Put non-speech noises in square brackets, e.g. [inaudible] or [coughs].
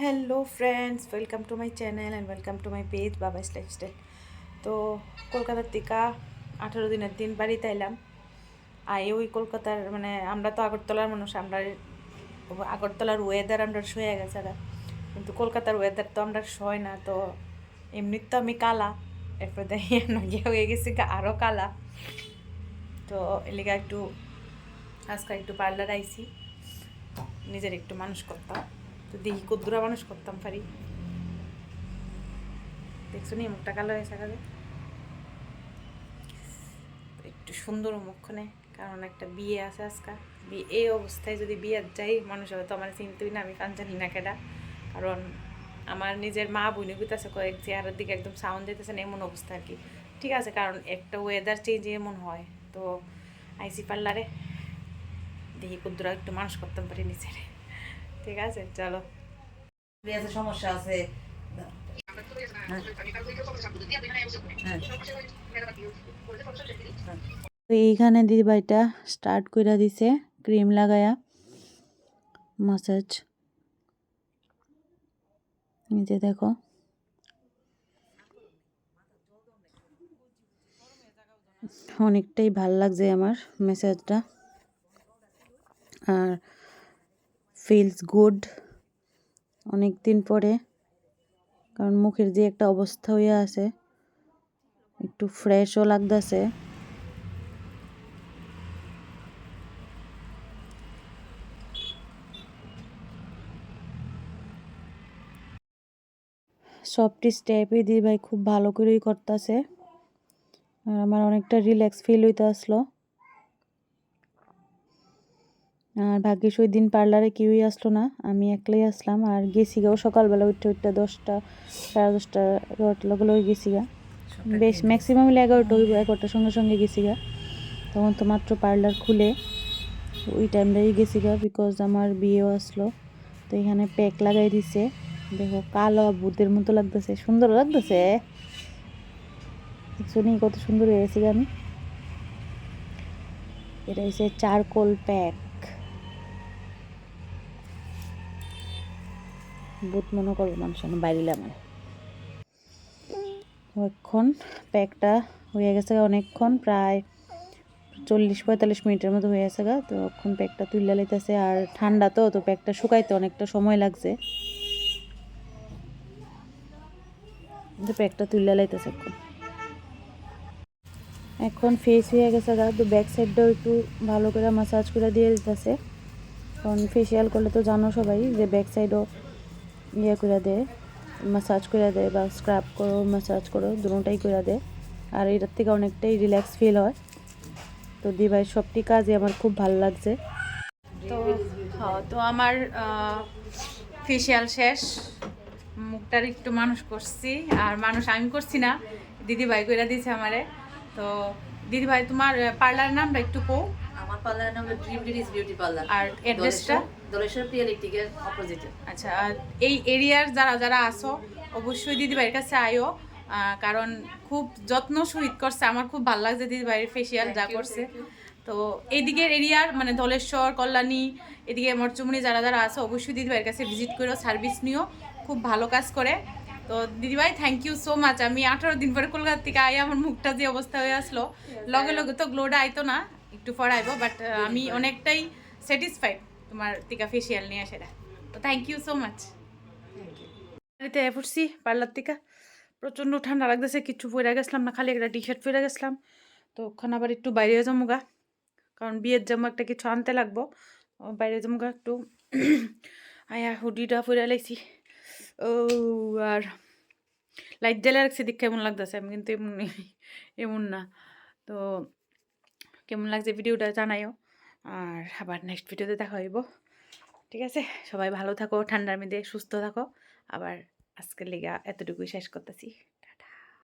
Hello friends welcome to my channel and welcome to my page Babai's lifestyle তো কলকাতার থেকে আঠেরো দিনের দিন বাড়িতে এলাম। আর ওই কলকাতার মানে আমরা তো আগরতলার মানুষ, আমরা আগরতলার ওয়েদার আমরা শুয়ে গেছে কিন্তু কলকাতার ওয়েদার তো আমরা শোয় না, তো এমনি তো আমি কালা। এরপর দেখি নগিয়া হয়ে গেছি আরও কালা। তো এলিগা একটু, আজকে একটু পার্লার আইছি। নিজের একটু মানুষ করতাম দেখি কদ্দুরা মানুষ করতাম পারি। দেখছ নি, মুখটা কালো হয়েছে কাজে একটু সুন্দর মুখখানে কারণ একটা বিয়ে আছে আজকাল বিয়ে এই অবস্থায় যদি বিয়ে যাই, মানুষ হবে তো আমার চিনতেই না, আমি কান জানি না কেটা কারণ আমার নিজের মা বোন বিতাছে কয়েক চেয়ারের দিকে একদম সাউন্ড যেতেছে না, এমন অবস্থা আর কি। ঠিক আছে, কারণ একটা ওয়েদার চেঞ্জ এমন হয়, তো আইসি পার্লারে। দেখি কুদ্দুরা একটু মানুষ করতাম পারি নিজের। ঠিক আছে চলো। সমস্যা আছে। তো এইখানে দিদিভাইটা স্টার্ট কইরা দিছে ক্রিম লাগায়া মাসাজ নিজে দেখো। অনেকটাই ভালো লাগছে আমার মেসেজটা আর ফিলস গুড অনেক দিন পরে, কারণ মুখের যে একটা অবস্থা হয়ে আছে, একটু ফ্রেশও লাগতেছে। সফটিস টাইপের দিয়ে ভাই খুব ভালো করেই করতেছে। আর আমার অনেকটা রিল্যাক্স ফিল হইতে আসলো আর ভাগ্যিস ওই দিন পার্লারে কেউই আসলো না। আমি একলাই আসলাম আর গেছি গাও সকালবেলা উঠতে উঠতে দশটা সাড়ে দশটা এগারোটা লগে গেছি গা। বেশ ম্যাক্সিমাম হলে এগারোটা হইব এগারোটার সঙ্গে সঙ্গে গেছি গা। তখন তো মাত্র পার্লার খুলে ওই টাইমটাই গেছি গা বিকজ আমার বিয়েও আসলো। তো এখানে প্যাক লাগাই দিছে। দেখো কালো বুদ্ধের মতো লাগতেছে সুন্দর লাগতেছে। শুনি কত সুন্দর হয়েছি আমি। এটা হচ্ছে চারকোল প্যাক বুথ মনে করব মানুষ বাইরে আমার এখন প্যাকটা হয়ে গেছে অনেকক্ষণ, প্রায় চল্লিশ পঁয়তাল্লিশ মিনিটের মতো হয়ে গেছে গা। তো এখন প্যাকটা তুলে লাইতেছে, আর ঠান্ডা তো তো প্যাকটা শুকাইতে অনেকটা সময় লাগছে। তো প্যাকটা তুলে লাইতেছে এখন। এখন ফেস হয়ে গেছে গা, তো ব্যাক সাইডটাও একটু ভালো করে মাসাজ করে দিয়ে দিতেছে। কারণ ফেসিয়াল করলে তো জানো সবাই যে ব্যাক সাইডও ইয়ে করে দেয় মাসাজ করে দেয় বা স্ক্রাব করো মাসাজ করো দুটোটাই করে দেয় আর এটার থেকে অনেকটাই রিল্যাক্স ফিল হয়। তো দিভাই সবটি কাজই আমার খুব ভালো লাগছে। তো হ্যাঁ, তো আমার ফেসিয়াল শেষ। মুখটার একটু মানুষ করছি আর মানুষ আমি করছি না। দিদি ভাই কইরা দিয়েছে আমারে। তো দিদি ভাই তোমার পার্লার নামটা একটু কো আমার পার্লারের নাম ড্রিম ডিডিস বিউটি পার্লার আর অ্যাড্রেসটা দলেশ্বর প্রিয়া ইলেকট্রিকের অপোজিটে আচ্ছা এই এরিয়ার যারা যারা আসো অবশ্যই দিদি ভাইয়ের কাছে আয়ো। কারণ খুব যত্ন সহিত করছে আমার খুব ভালো লাগছে দিদি ভাইয়ের ফেসিয়াল যা করছে। তো এইদিকের এরিয়ার মানে ধলেশ্বর কল্যাণী এদিকে মরচুমনি যারা যারা আছে অবশ্যই দিদি ভাইয়ের কাছে ভিজিট করো সার্ভিস নিও। খুব ভালো কাজ করে। তো দিদিভাই থ্যাংক ইউ সো মাচ আমি আঠারো দিন পরে কলকাতা থেকে আই আমার মুখটা যে অবস্থা হয়ে আসলো। লগে লগে তো গ্লোটা আইতো না। একটু পর বাট আমি অনেকটাই স্যাটিসফাইড তোমার টিকা ফেসিয়াল নিয়ে সেটা তো থ্যাংক ইউ সো মাচ বাড়িতে ফুটছি পার্লার টিকা প্রচণ্ড ঠান্ডা লাগতেছে কিছু পরে গেছিলাম না খালি একটা টি শার্ট পরে গেছিলাম। তো ওখানে আবার একটু বাইরে যাব গা কারণ বিয়ের জামা একটা কিছু আনতে লাগবো। ও বাইরে যাব গা একটু। [coughs] আয়া হুডিটা পরে লাইছি। ও আর লাইট জ্বালা রাখছি দেখে কেমন লাগতেছে আমি কিন্তু এমন এমন না। তো কেমন লাগছে ভিডিওটা জানাইও। আর আবার নেক্সট ভিডিওতে দেখা হইব। ঠিক আছে? সবাই ভালো থাকো, ঠান্ডার মধ্যে সুস্থ থাকো। আবার আজকের লেগা এতটুকুই শেষ করতেছি।